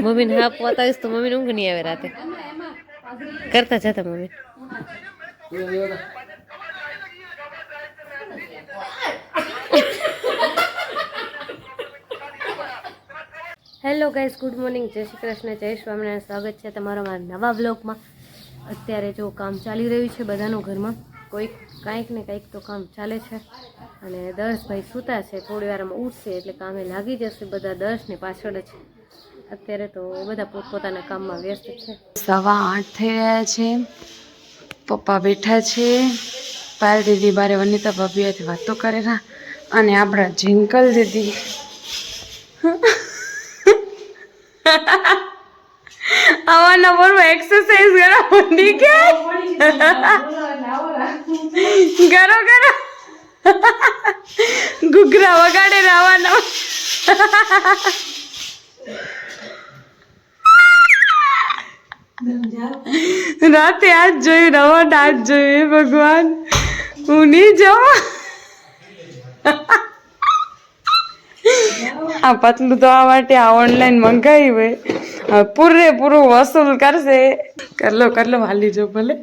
મમ્મીને હા પોતાવીશ તો મમ્મીને ઊંઘ નહીં આવે રાતે. કરતા જતા mummy. Hello guys good morning જય શ્રી કૃષ્ણ, જય સ્વામિનારાયણ. સ્વાગત છે તમારા મારા નવા બ્લોગમાં અત્યારે જો કામ ચાલી રહ્યું છે બધાનું ઘરમાં. કોઈક કાંઈક ને કંઈક તો કામ ચાલે છે. અને દર્શભાઈ સૂતા છે થોડી વારમાં ઉઠશે એટલે કામે લાગી જશે બધા દર્શને પાછળ જ. અત્યારે તો બધા પોતપોતાના કામમાં વ્યસ્ત છે. સવા આઠ થઈ રહ્યા છે. પપ્પા બેઠા છે. પાયલ દીદી બારે વનિતા ભાભી વાતો કરેલા અને આપણા જિંકલ દીદી. આવાના બોલમાં એક્સરસાઇઝ કરવા મંડી કે કરો ગરો. ઘૂઘરા વગાડે રાવાનો. રાતે આજ જોયું રવાટ આજ જોયું, હે ભગવાન. હું નહીં જાઉં આ પતલું તો આ માટે આ ઓનલાઈન મંગાવી હોય. પૂરેપૂરું વસૂલ કરશે. કરલો કરલો, હાલી જો ભલે.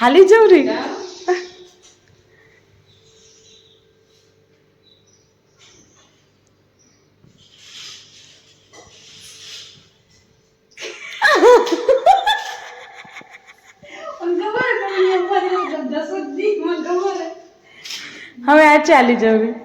હાલી જાઉં રી. હવે આ ચાલી જાઉં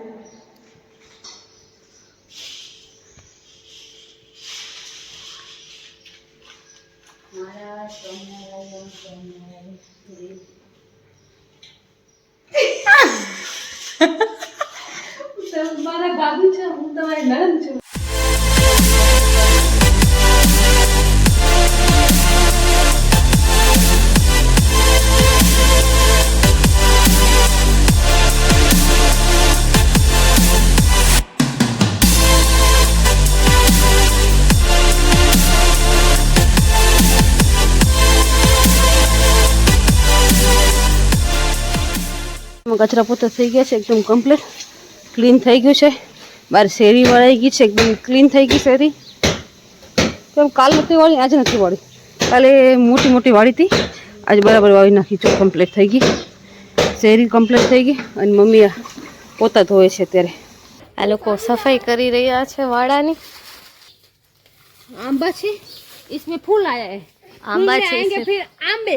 કચરા પોતા થઈ ગયા છે એકદમ કમ્પ્લીટ ક્લીન થઈ ગયું છે બાર શેરી વળાઈ ગઈ છે એકદમ ક્લીન થઈ ગઈ શેરી કેમ કાલ નથી વાળી આજે નથી વાળી કાલે મોટી મોટી વાળી હતી આજે બરાબર વાળી નાખી જો કમ્પ્લીટ થઈ ગઈ શેરી કમ્પ્લીટ થઈ ગઈ અને મમ્મી આ પોતા ધોવે છે અત્યારે આ લોકો સફાઈ કરી રહ્યા છે વાડાની आंबा છે इसमें फूल आया है આંબા फूल में છે आएंगे फिर आंबे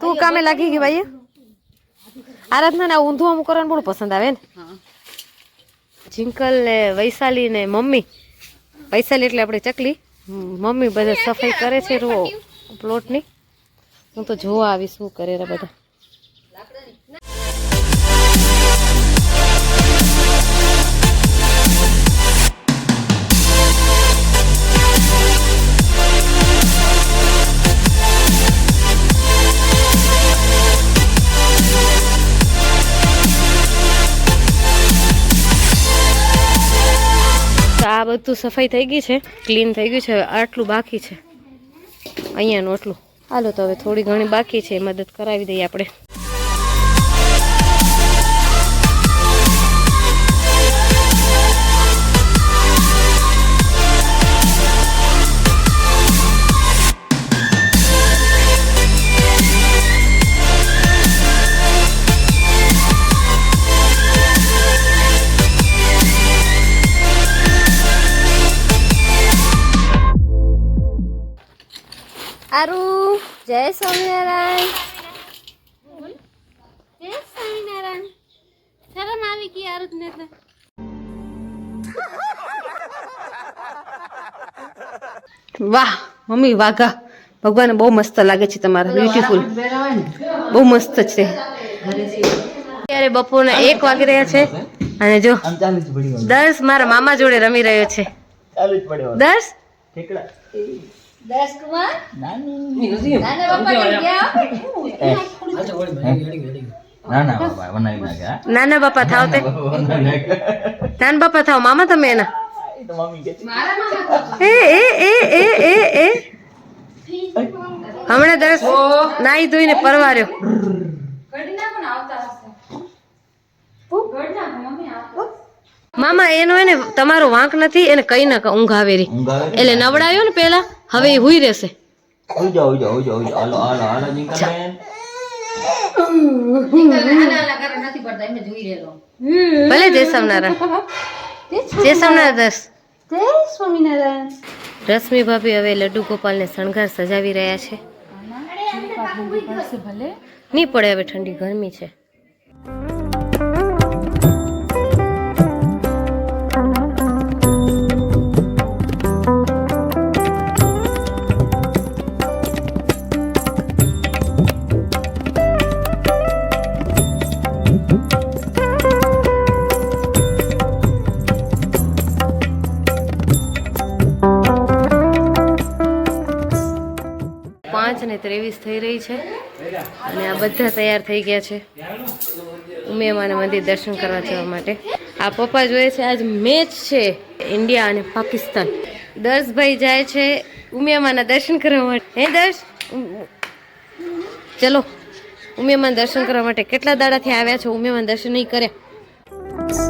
તું કામે લાગી ગઈ ભાઈ આરાધના ને આ ઊંધું અમુક કરવાનું બહુ પસંદ આવે ને? જિંકલ ને વૈશાલી ને મમ્મી. વૈશાલી એટલે આપણે ચકલી. મમ્મી બધા સફાઈ કરે છે રો પ્લોટની. હું તો જોવા આવી શું કરે રે બધા. બધું સફાઈ થઈ ગઈ છે ક્લીન થઈ ગયું છે આટલું બાકી છે. અહીંયાનું આટલું. હાલો તો હવે થોડી ઘણી બાકી છે, મદદ કરાવી દઈએ આપણે. ને તો વાહ મમ્મી વાઘા ભગવાન બહુ મસ્ત લાગે છે તમારા. બ્યુટીફુલ બહુ મસ્ત છે. અત્યારે બપોરના એક વાગી રહ્યા છે. અને જો દર્શ મારા મામા જોડે રમી રહ્યો છે. દર્શ ના બનાવી નાના બાપા થાવ તે. નાના બાપા થાવ મામા તમે એના. એ એ એ એ એ એ એ. હમણાં દસ નાઈ ધોઈને પરવાર્યો. મામા એનો એને તમારો વાંક નથી એને કઈ ના ઊંઘ આવે રી. ઊંઘ આવે? એટલે નવડાયો ને પેલા હવે એ હુઈ રહેશે. ઉઈ જાઓ ઉઈ જાઓ ઉઈ જાઓ હાલો હાલો હાલો નીકળ ભલે જય સ્વામિનારાયણ. જય સ્વામિનારાયણ. દર્શ જય સ્વામિનારાયણ. રશ્મિ ભાભી હવે લડ્ડુ ગોપાલને શણગાર સજાવી રહ્યા છે. નહીં પડે હવે ઠંડી ગરમી છે. રહી છે. અને આ બધા તૈયાર થઈ ગયા છે. ઉમિયામાના મંદિર દર્શન કરવા જવા માટે. આ પપ્પા જોઈએ છે આજ મેચ છે ઇન્ડિયા અને પાકિસ્તાન દર્શભાઈ જાય છે ઉમિયામાના દર્શન કરવા માટે. હે દર્શ? ચલો. ઉમિયામાના દર્શન કરવા માટે કેટલા દાડાથી આવ્યા છો? ઉમિયામાના દર્શન નહીં કર્યા.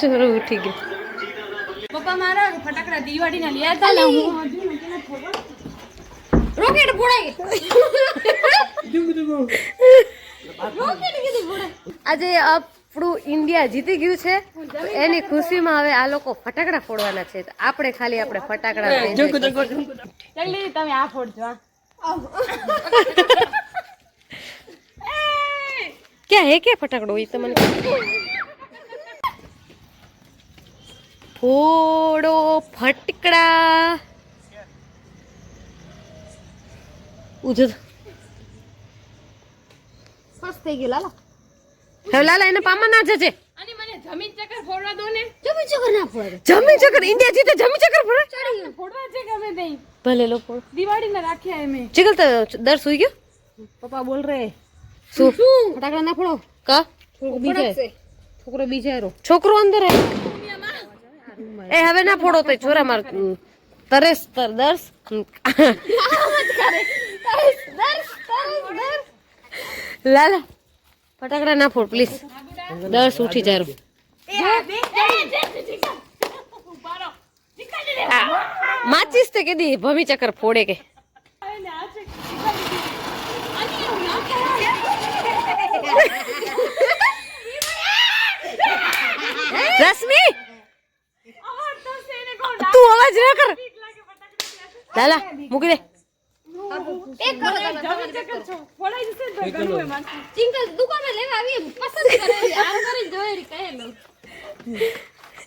ચોરો ઉઠી ગયો. પપ્પા મારા ફટાકડા દિવાળીના લ્યા હતા. ને હું રોકેટ ફોડાઈ આજે આપણું ઇન્ડિયા જીતી ગયું છે. એની ખુશીમાં હવે આ લોકો ફટાકડા ફોડવાના છે. તો આપણે ખાલી આપણે ફટાકડા તમે આ ફોડજો હા. ક્યાં હે કે ફટાકડો હોય તમને ફોડો ફટકડા. ઉજો ફર્સ્ટ થઈ ગયું લાલા. હવે લાલા એને પામા ના જજે. અને મને જમીન ચક્કર ફોડવા દો ને. જમી ચકર ના ફોડે. જમી ચક્કર ઇન્ડિયા જીતે જમી ચક્કર પડે ફોડવા છે ગમે નહીં ભલે લો ફોડ. દિવાળીના રાખ્યા એમે ચિકલ તો દર સુઈ ગયો? પપ્પા બોલ રે. શું? ફટાકડા ના ફોડો. કા? છોકરો બીજા છોકરો બીજા છોકરો અંદર હે એ હવે ના ફોડો તો છોરા માર તરેસ તર દર્શ લાલા ફટાકડા ના ફોડ પ્લીઝ દર્શ ઉઠી જારો માચીસ તે કીધી ભમી ચક્કર ફોડે કે રશ્મિ તું અવાજ ના કર લાલા મૂકી દે એક કરો તમે ફોડાઈ જશે ને તો ઘણું હોય માણસને. ચિંકલ દુકાને લેવા આવી પસંદ કરે આમ કરીને જોઈ મૂકી દે.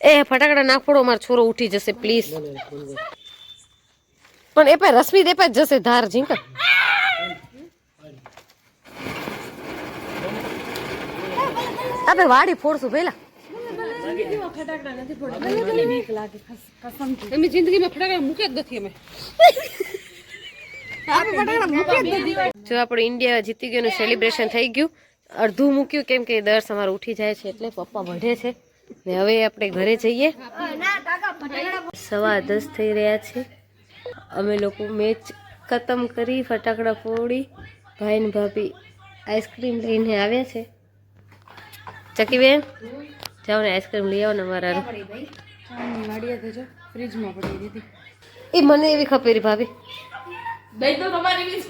એ ફટાકડા નાખ પડો મારો છોરો ઉઠી જશે પ્લીઝ પણ એ પણ રશ્મિ દે પણ જશે ધાર ઝીંકર આપણે વાડી ફોડશું પેલા એમની જિંદગીમાં ફટાકડા મૂક્યા જ નથી અમે. જો આપણું ઇન્ડિયા જીતી ગયું સેલિબ્રેશન થઈ ગયું અડધું મૂક્યું કેમ કે દર સમાર ઉઠી જાય છે એટલે પપ્પા વઢે છે. ને હવે આપણે ઘરે જઈએ. સવા દસ થઈ રહ્યા છે. અમે લોકો મેચ ખતમ કરી ફટાકડા ફોડી ભાઈ ને ભાભી આઈસ્ક્રીમ લઈને આવ્યા છે. ચકીબેન જાઓ ને આઈસ્ક્રીમ લઈ આવો ને મારા ફ્રીજમાં પડી દીધી. એ મને એવી ખપેરી ભાભી. તમારી બી.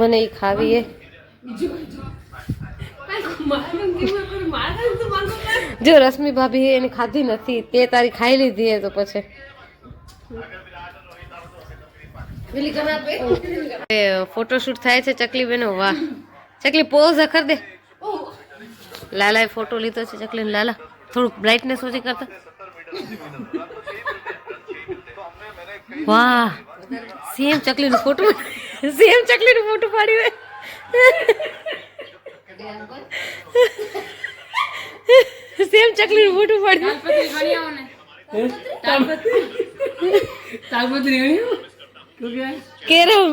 મને એ ખાવી હે જો રશ્મિ ભાભી એને ખાધી નથી તે તારી ખાઈ લીધી તો પછી. ફોટોશૂટ થાય છે ચકલી બેનો વાહ. ચકલી પોઝ અખર દે. લાલાએ ફોટો લીધો છે ચકલી લાલા, થોડુંક બ્રાઇટનેસ ઓછી કરતા વાહ. સેમ ચકલીનું ફોટો સેમ ચકલીનું ફોટો પાડ્યું હોય. સેમ ચકલીનું ફોટો પાડ્યું કેરમ.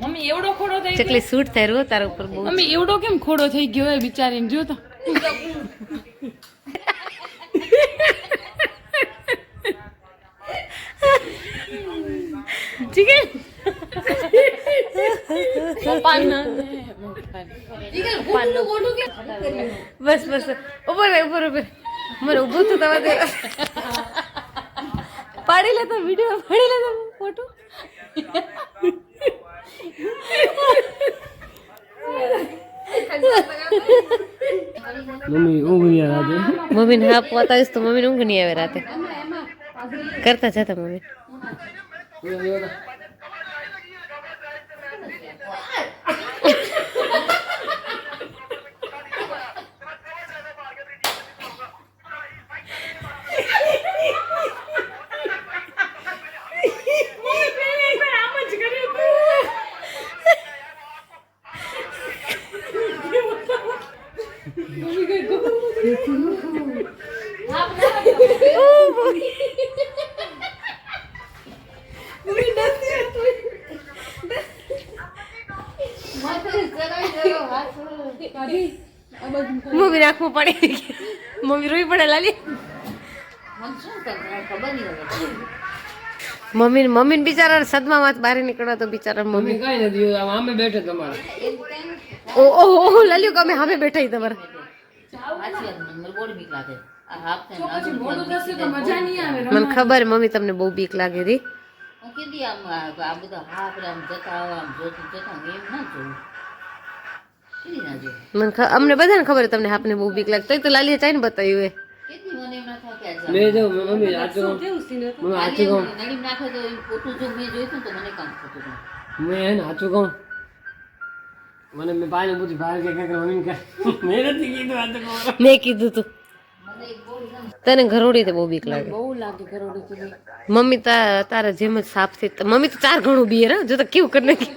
મમ્મી એવડો ખોડો થઈ ચકલી સૂટ થાય તારા ઉપર બહુ મમ્મી એવડો કેમ ખોડો થઈ ગયો હે બિચારીને? જો તો. ઠીક હે બસ બસ. ઉપર ઉપર ઉપર મને થતું થવા દે. પાડી લેતા વીડિયો પાડી લેતા ફોટો મમ્મીને હા પોતાવીશ તો મમ્મીને ઊંઘ નહીં આવે રાતે. કરતા જતા મમ્મી. મમ્મી રાખવું પડે. મમ્મી રોઈ પડે લાલી. મમ્મી મમ્મી બિચારા સદમા વાત બહાર નીકળવા તો બિચારા મમ્મી કઈ નથી અમે બેઠે તમારે. ઓ ઓ ઓ લાલ્યું કે અમે હવે બેઠા તમારે. મોડું થશે તો મજા નહીં આવે મને ખબર મમ્મી તમને બહુ બીક લાગે હતી કીધી આમ આ બધા હા આપણે આમ જતા આમ જોતું જતા એમ ના જોયું મને અમને બધાને ખબર છે તમને આપને બહુ બીક લાગતો તો લાલીએ ચાઈને બતાવ્યું એ કેટલી મને એમ ના થાય કે આ મેં જો મમ્મી સાચું કહું મમ્મી સાચું કહું નડીમ નાખે તો ફોટો જો મેં જોયું તો મને કામ થતું મેં હે ને કહું? મને મેં પાણી પૂછ્યું બહાર કે કાંઈ મમ્મી કે મેં નથી કીધું આ તો મેં કીધું તું. તને ઘરોડી બહુ બીક લાગે. બહુ લાગે ઘરોડી મમ્મી તા તારા જેમ જ સાફ છે. મમ્મી તો ચાર ઘણું બીએ રે જો તો કેવું કરી નાખી.